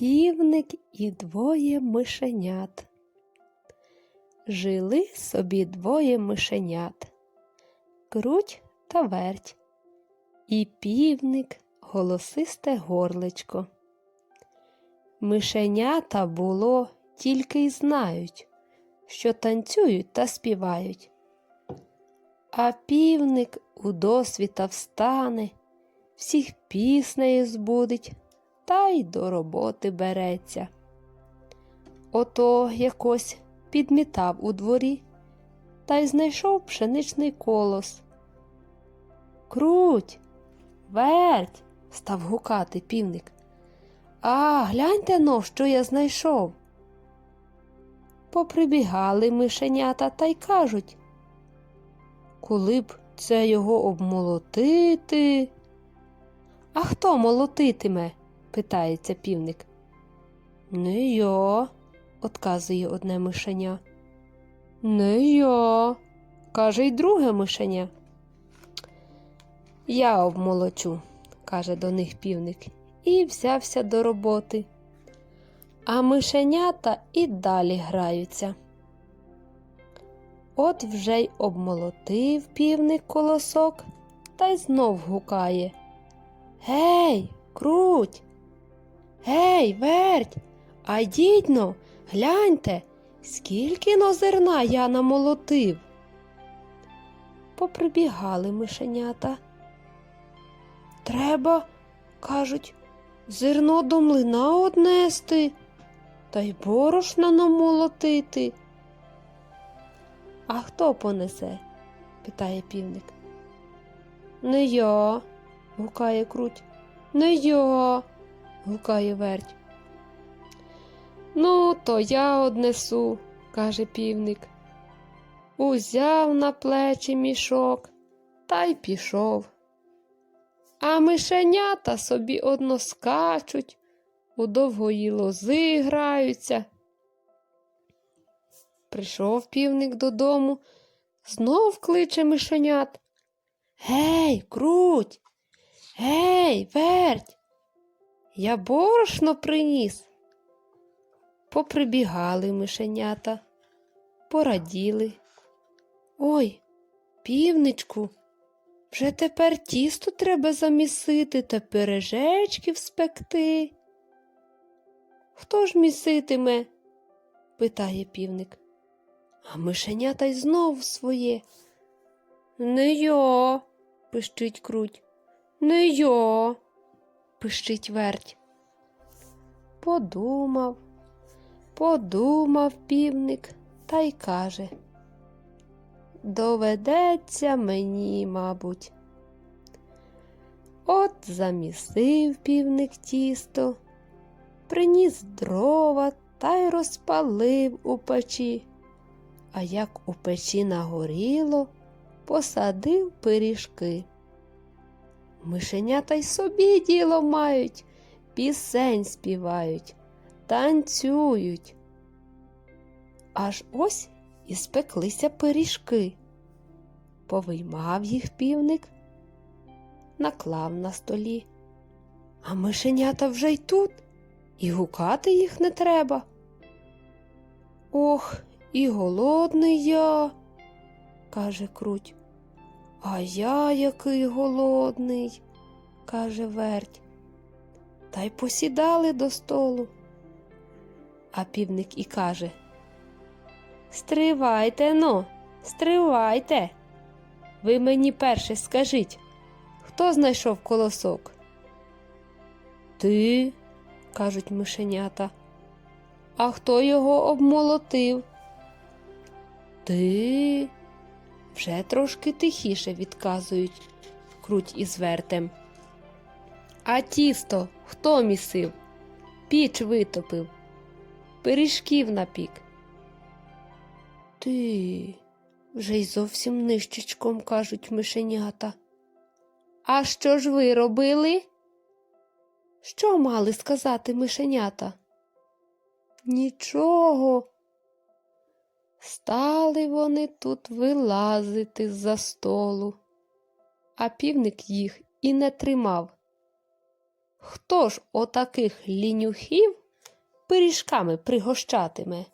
Півник і двоє мишенят. Жили собі двоє мишенят круть та верть, і півник голосисте горличко. Мишенята було тільки й знають, що танцюють та співають. А півник у досвіта встане, всіх піснею збудить та й до роботи береться. Ото якось підмітав у дворі та й знайшов пшеничний колос. Круть, верть, став гукати півник. А, гляньте но, що я знайшов. Поприбігали мишенята та й кажуть, коли б це його обмолотити. А хто молотитиме? Питається півник. Не я, отказує одне мишеня. Не я, каже й друге мишеня. Я обмолочу, каже до них півник, і взявся до роботи. А мишенята і далі граються. От вже й обмолотив півник колосок та й знов гукає. Гей, круть! Гей, верть, а йдіть но, гляньте, скільки но зерна я намолотив. Поприбігали мишенята. Треба, кажуть, зерно до млина однести та й борошна намолотити. А хто понесе? питає півник. Не я, гукає круть. Не я, гукає верть. Ну, то я однесу, каже півник. Узяв на плечі мішок та й пішов. А мишенята собі одно скачуть, у довгої лози граються. Прийшов півник додому, знов кличе мишенят. Гей, круть, гей, верть, я борошно приніс. Поприбігали мишенята, пораділи. Ой, півничку, вже тепер тісто треба замісити та пиріжечків спекти. Хто ж міситиме? питає півник. А мишенята й знов своє. Не я, пищить круть. Не я, пищить верть. Подумав, подумав півник та й каже. Доведеться мені, мабуть. От замісив півник тісто, приніс дрова та й розпалив у печі. А як у печі нагоріло, посадив пиріжки. Мишенята й собі діло мають, пісень співають, танцюють. Аж ось і спеклися пиріжки. Повиймав їх півник, наклав на столі. А мишенята вже й тут, і гукати їх не треба. Ох, і голодний я, каже круть. А я який голодний, каже верть. Та й посідали до столу. А півник і каже Стривайте но, стривайте. Ви мені перше скажіть, хто знайшов колосок? Ти, кажуть мишенята. А хто його обмолотив? Ти вже трошки тихіше відказують круть із вертем. А тісто хто місив? Піч витопив, пиріжків напік. Ти вже й зовсім нищечком кажуть мишенята. А що ж ви робили? Що мали сказати мишенята? Нічого. Стали вони тут вилазити з-за столу, а півник їх і не тримав. Хто ж отаких лінюхів пиріжками пригощатиме.